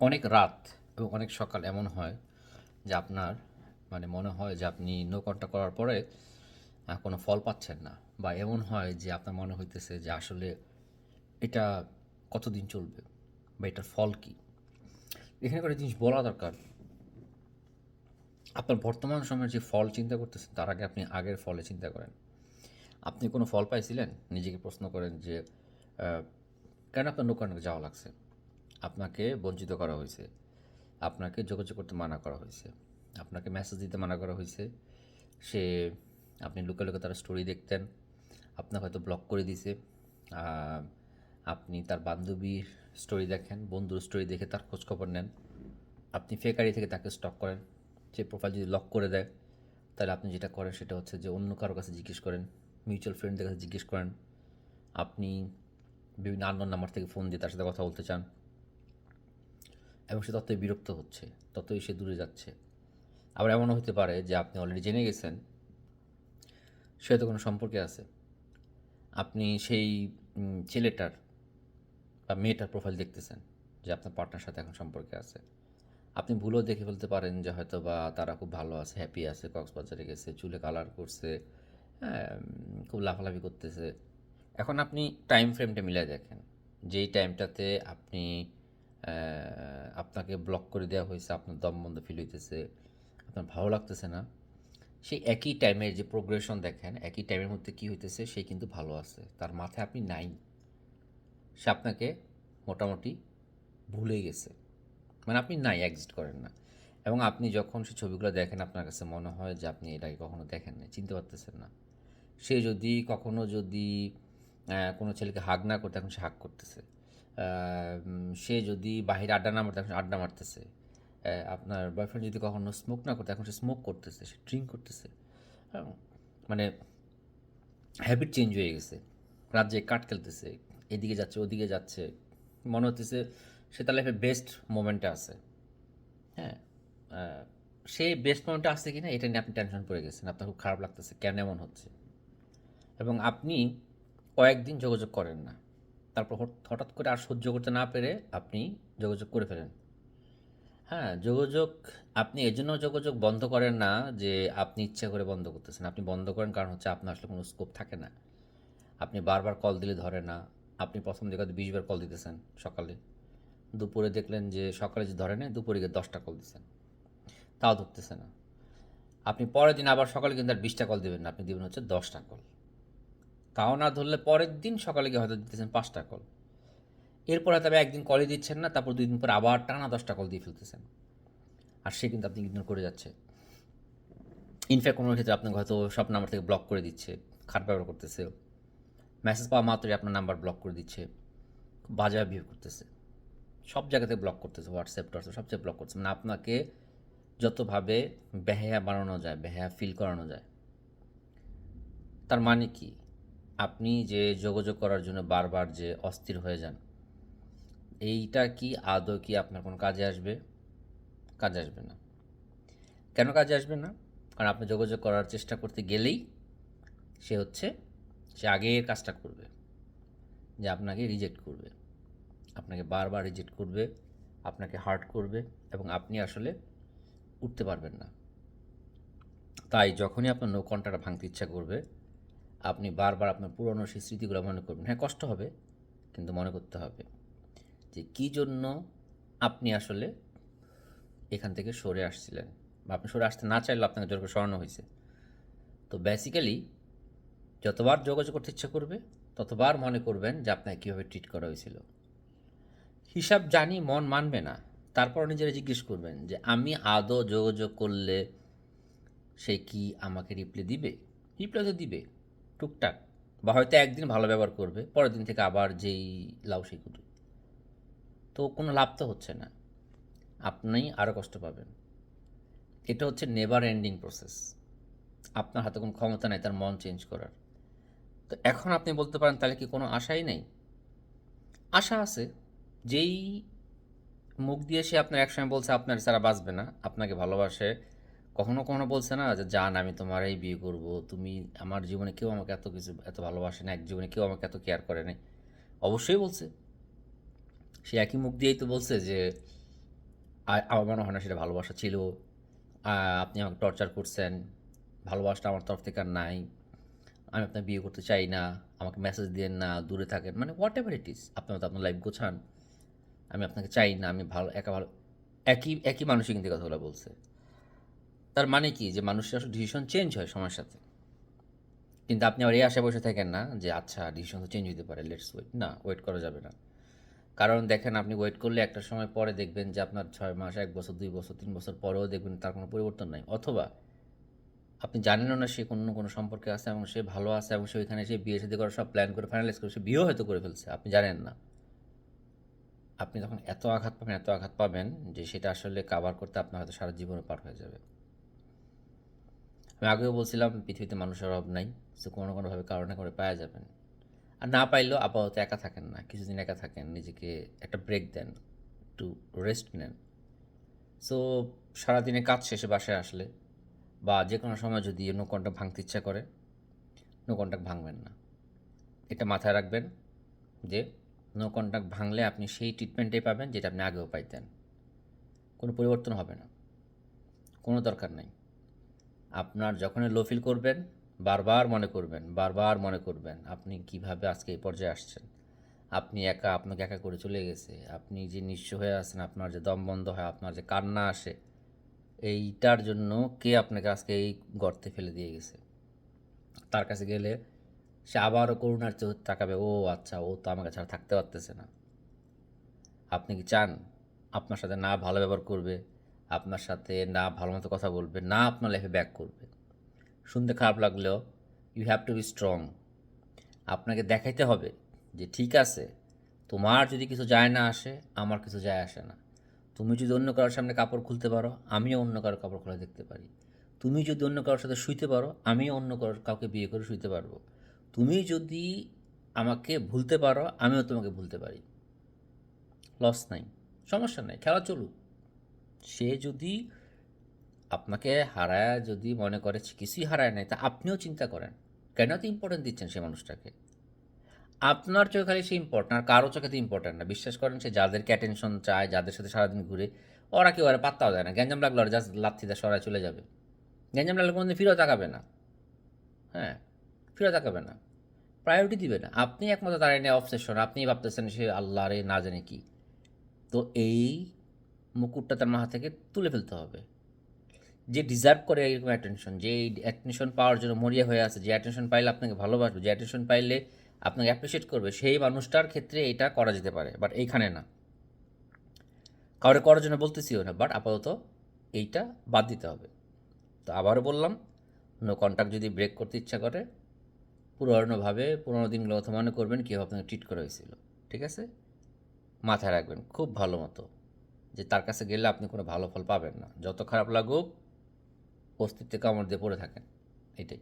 অনেক রাত এবং অনেক সকাল এমন হয় যে আপনার মানে মনে হয় যে আপনি নো করার পরে কোনো ফল পাচ্ছেন না বা এমন হয় যে আপনার মনে হইতেছে যে আসলে এটা কতদিন চলবে বা এটার ফল কি? এখানে করে জিনিস বলা দরকার। আপনার বর্তমান সময়ের যে ফল চিন্তা করতেছেন, তার আগে আপনি আগের ফলে চিন্তা করেন। আপনি কোনো ফল পাইছিলেন? নিজেকে প্রশ্ন করেন যে কেন আপনার নৌকানে যাওয়া লাগছে? আপনাকে বঞ্চিত করা হয়েছে। আপনাকে যোগাযোগ করতে মানা করা হয়েছে। আপনাকে মেসেজ দিতে মানা করা হয়েছে। সে, আপনি লুকে লুকে তার স্টোরি দেখতেন। আপনাকে হয়তো ব্লক করে দিছে আপনি তার বান্ধবীর স্টোরি দেখেন, বন্ধুর স্টোরি দেখে তার খোঁজখবর নেন। আপনি ফেকারি থেকে তাকে স্টক করেন। সে প্রোফাইল যদি লক করে দেয়, তাহলে আপনি যেটা করেন সেটা হচ্ছে যে অন্য কারোর কাছে জিজ্ঞেস করেন মিউচুয়াল ফ্রেন্ডদের কাছে জিজ্ঞেস করেন। আপনি বিভিন্ন আননোন নাম্বার থেকে ফোন দিয়ে তার সাথে কথা বলতে চান। এবং সে ততই বিরক্ত হচ্ছে ততই সে দূরে যাচ্ছে। আবার এমনও হতে পারে যে আপনি অলরেডি জেনে গেছেন সে হয়তো কোনো সম্পর্কে আছে। আপনি সেই ছেলেটার বা মেয়েটার প্রোফাইল দেখতেছেন যে আপনার পার্টনার সাথে এখন সম্পর্কে আছে। আপনি ভুলও দেখে ফেলতে পারেন যে হয়তো বা তারা খুব ভালো আছে হ্যাপি আছে কক্সবাজারে গেছে চুলে কালার করছে হ্যাঁ, খুব লাফালাফি করতেছে। এখন আপনি টাইম ফ্রেমটা মিলাই দেখেন। যেই টাইমটাতে আপনি আপনাকে ব্লক করে দেওয়া হয়েছে, আপনার দম বন্ধ ফিল হইতেছে, আপনার ভালো লাগতেছে না। সেই একই টাইমের যে প্রোগ্রেশন দেখেন, একই টাইমের মধ্যে কী হইতেছে, সে কিন্তু ভালো আছে। তার মাথায় আপনি নাই। সে আপনাকে মোটামুটি ভুলে গেছে। মানে আপনি নাই এক্সিস্ট করেন না। এবং আপনি যখন সে ছবিগুলো দেখেন, আপনার কাছে মনে হয় যে আপনি এটাকে কখনো দেখেন না চিনতে পারতেছেন না। সে যদি কখনো যদি কোনো ছেলেকে হাগ না করতে, এখন সে হাগ করতেছে। সে যদি বাহিরে আড্ডা না মারতে, এখন আড্ডা মারতেছে। আপনার বয়ফ্রেন্ড যদি কখনো স্মোক না করতে, এখন সে স্মোক করতেছে, সে ড্রিঙ্ক করতেছে। মানে হ্যাবিট চেঞ্জ হয়ে গেছে। রাজ্যে কাট খেলতেছে, এদিকে যাচ্ছে, ওদিকে যাচ্ছে, মনে হতেছে সে তার লাইফে বেস্ট মোমেন্টে আছে। হ্যাঁ সে বেস্ট মোমেন্টে আসছে কিনা, এটা নিয়ে আপনি টেনশন পড়ে গেছেন। আপনার খুব খারাপ লাগতেছে, কেন এমন হচ্ছে? এবং আপনি কয়েকদিন যোগাযোগ করেন না। তারপর হঠাৎ করে আর সহ্য করতে না পেরে আপনি যোগাযোগ করে ফেলেন। হ্যাঁ যোগাযোগ, আপনি এজন্য যোগাযোগ বন্ধ করেন না যে আপনি ইচ্ছা করে বন্ধ করতেছেন। আপনি বন্ধ করেন কারণ হচ্ছে আপনার আসলে কোনো স্কোপ থাকে না। আপনি বারবার কল দিলে ধরে না। আপনি প্রথম হয়তো বিশবার কল দিতেছেন সকালে। দুপুরে দেখলেন যে সকালে যে ধরে না দুপুরে গিয়ে দশটা কল দিচ্ছেন তাও ধরতেছে না। আপনি পরের দিন আবার সকালে কিন্তু আর বিশটা কল দেবেন না। আপনি দেবেন হচ্ছে দশটা কল তাও না ধরলে পরের দিন সকালে গিয়ে হয়তো দিতেছেন পাঁচটা কল এরপর আবার একদিন কলই দিচ্ছেন না, তারপর দুই দিন পর আবার টানা দশটা কল দিয়ে ফেলতেছেন। আর সে কিন্তু আপনি ইগনোর করে যাচ্ছে। ইনফ্যাক্ট কোনো ক্ষেত্রে আপনাকে হয়তো সব নাম্বার থেকে ব্লক করে দিচ্ছে, খারাপ ব্যবহার করতেছে। মেসেজ পাওয়া মাত্রই আপনার নাম্বার ব্লক করে দিচ্ছে, খুব বাজে বিহেভ করতেছে। সব জায়গাতে ব্লক করতেছে হোয়াটসঅ্যাপ টোয়াটসঅ্যাপ জায়গায় ব্লক করতেছে। মানে আপনাকে যতভাবে বেহায়া বানানো যায়, বেহায়া ফিল করানো যায়, তার মানে কি? আপনি যে যোগাযোগ করার জন্য বারবার যে অস্থির হয়ে যান, এইটা কি আদৌ কি আপনার কোনো কাজে আসবে? কাজে আসবে না। কেন কাজে আসবে না? কারণ আপনি যোগাযোগ করার চেষ্টা করতে গেলেই সে হচ্ছে, সে আগের কাজটা করবে, যে আপনাকে রিজেক্ট করবে। আপনাকে বারবার রিজেক্ট করবে, আপনাকে হার্ট করবে এবং আপনি আসলে উঠতে পারবেন না। তাই যখনই আপনার নৌ কন্টাটা ভাঙতে ইচ্ছা করবে আপনি বারবার আপনার পুরনো সেই স্মৃতিগুলো মনে করবেন। হ্যাঁ কষ্ট হবে, কিন্তু মনে করতে হবে যে কী জন্য আপনি আসলে এখান থেকে সরে আসছিলেন বা আপনি সরে আসতে না চাইলে আপনাকে জোর করে সরানো হয়েছে। তো বেসিক্যালি যতবার যোগাযোগ করতে ইচ্ছা করবে, ততবার মনে করবেন যে আপনাকে কীভাবে ট্রিট করা হয়েছিল। হিসাব জানি, মন মানবে না। তারপর নিজেরা জিজ্ঞেস করবেন যে আমি আদৌ যোগাযোগ করলে সে কি আমাকে রিপ্লাই দিবে? রিপ্লাই তো দিবে। টুকটাক, বা হয়তো একদিন ভালো ব্যবহার করবে, পরের দিন থেকে আবার যেই লাউ সেই কুটু তো কোনো লাভ তো হচ্ছে না। আপনি আরও কষ্ট পাবেন। এটা হচ্ছে নেভার এন্ডিং প্রসেস আপনার হাতে কোনো ক্ষমতা নেই, তার মন চেঞ্জ করার। তো এখন আপনি বলতে পারেন, তাহলে কি কোনো আশাই নেই? আশা আছে। যেই মুখ দিয়ে সে আপনার একসময় বলছে, আপনার ছাড়া বাঁচবে না, আপনাকে ভালোবাসে কখনো কখনো বলছে না যে, জান, আমি তোমারই বিয়ে করব। তুমি আমার জীবনে কেউ আমাকে এত কিছু, এত ভালোবাসে না এক জীবনে কেউ আমাকে এত কেয়ার করে নাই। অবশ্যই বলছে। সে একই মুখ দিয়েই তো বলছে যে আমার মনে হয় না সেটা ভালোবাসা ছিল। আপনি আমাকে টর্চার করছেন। ভালোবাসাটা আমার তরফ থেকে আর নাই। আমি আপনার বিয়ে করতে চাই না। আমাকে মেসেজ দিয়েন না। দূরে থাকেন। মানে হোয়াট এভার ইট ইস আপনার তো আপনার লাইফ গোছান। আমি আপনাকে চাই না। আমি ভালো, একা ভালো, একই একই মানুষই কিন্তু কথাগুলো বলছে। তার মানে কি? যে মানুষের আসলে ডিসিশন চেঞ্জ হয় সময়ের সাথে। কিন্তু আপনি আবার এই আশায় বসে থাকেন না যে আচ্ছা ডিসিশন তো চেঞ্জ হতে পারে লেটস ওয়েট না ওয়েট করা যাবে না। কারণ দেখেন, আপনি ওয়েট করলে একটা সময় পরে দেখবেন যে, আপনার ছয় মাস, এক বছর, দুই বছর, তিন বছর পরেও দেখবেন তার কোনো পরিবর্তন নাই। অথবা আপনি জানেনও না সে কোনো কোনো সম্পর্কে আছে এবং সে ভালো আছে এবং সে ওইখানে সে বিয়ে সাথে করে সব প্ল্যান করে ফাইনালাইজ করে, সে বিয়েও হয়তো করে ফেলছে। আপনি জানেন না। আপনি তখন এত আঘাত পাবেন, এত আঘাত পাবেন যে, সেটা আসলে কাভার করতে আপনার হয়তো সারা জীবনে পার হয়ে যাবে। আমি আগেও বলছিলাম, পৃথিবীতে মানুষের অভাব নাই, সে কোনো কোনোভাবে কারণে করে পাওয়া যাবেন আর না পাইলেও আপাতত একা থাকেন না, কিছুদিন একা থাকেন, নিজেকে একটা ব্রেক দেন, একটু রেস্ট নেন। সো সারাদিনে কাজ শেষে বাসায় আসলে, বা যে কোনো সময় যদি নো কন্ট্যাক্ট ভাঙতে ইচ্ছা করে নো কন্ট্যাক্ট ভাঙবেন না। এটা মাথায় রাখবেন যে নো কন্ট্যাক্ট ভাঙলে আপনি সেই ট্রিটমেন্টটাই পাবেন, যেটা আপনি আগেও পাইতেন। কোনো পরিবর্তন হবে না। কোনো দরকার নেই। আপনার যখনই লো ফিল করবেন, বারবার মনে করবেন, বারবার মনে করবেন আপনি কীভাবে আজকে এই পর্যায়ে আসছেন। আপনি একা, আপনাকে একা করে চলে গেছে, আপনি যে নিঃস্ব হয়ে আছেন, আপনার যে দম বন্ধ হয়, আপনার যে কান্না আসে, এইটার জন্য কে আপনাকে আজকে এই গর্তে ফেলে দিয়ে গেছে? তার কাছে গেলে সে আবারও করুণার চোখ তাকাবে, ও আচ্ছা ও তো আমাকে ছাড়া থাকতে পারতেছে না। আপনি কি চান? আপনার সাথে না ভালো ব্যবহার করবে আপনার সাথে না ভালো মতো কথা বলবে, না আপনার লাইফে ব্যাক করবে। শুনতে খারাপ লাগলেও you have to be strong আপনাকে দেখাইতে হবে যে ঠিক আছে, তোমার যদি কিছু যায় না আসে, আমার কিছু যায় আসে না। তুমি যদি অন্য কারোর সামনে কাপড় খুলতে পারো, আমিও অন্য কারোর কাপড় খোলা দেখতে পারি। তুমি যদি অন্য কারোর সাথে শুইতে পারো, আমিও অন্য কারোর কাউকে বিয়ে করে শুইতে পারব। তুমি যদি আমাকে ভুলতে পারো, আমিও তোমাকে ভুলতে পারি। লস নাই, সমস্যা নাই, খেলা চলুক। সে যদি আপনাকে হারায়, যদি মনে করে কিছুই হারায় নাই, তা আপনিও চিন্তা করেন। কেন তো ইম্পর্টেন্ট দিচ্ছেন সে মানুষটাকে? আপনার চোখে খালি সে ইম্পর্টেন্ট আর কারও চোখে তো ইম্পর্টেন্ট না। বিশ্বাস করেন, সে যাদেরকে অ্যাটেনশন চায়, যাদের সাথে সারাদিন ঘুরে, ওরা কেউ আর পাত্তাও দেয় না। গ্যাঞ্জাম লাগল আর জাস্ট লাথি দেয় সরাই চলে যাবে। গ্যাঞ্জাম লাগলে কোনোদিন ফিরেও তাকাবে না। হ্যাঁ ফিরে তাকাবে না। প্রায়োরিটি দিবে না। আপনি একমাত্র দাঁড়িয়ে নেই অবসেশন আপনি ভাবতেছেন সে আল্লাহ রে না জানে কি। তো এই মুকুটটা তার মাথা থেকে তুলে ফেলতে হবে। যে ডিজার্ভ করে এরকম অ্যাটেনশন যে অ্যাটেনশন পাওয়ার জন্য মরিয়া হয়ে আছে, যে অ্যাটেনশন পাইলে আপনাকে ভালোবাসবে, যে অ্যাটেনশন পাইলে আপনাকে অ্যাপ্রিসিয়েট করবে, সেই মানুষটার ক্ষেত্রে এটা করা যেতে পারে বাট এইখানে না। কাউরে করার জন্য বলতেছিও না বাট আপাতত এইটা বাদ দিতে হবে। তো আবারও বললাম নো কন্ট্যাক্ট যদি ব্রেক করতে ইচ্ছা করে, পুরনোভাবে পুরনো দিনগুলো কথা মনে করবেন কীভাবে আপনাকে ট্রিট করা হয়েছিল, ঠিক আছে? মাথায় রাখবেন, খুব ভালো মতো। যে তার কাছে গেলে আপনি কোনো ভালো ফল পাবেন না। যত খারাপ লাগুক, অস্তিত্বে কামড় দিয়ে পড়ে থাকেন। এটাই।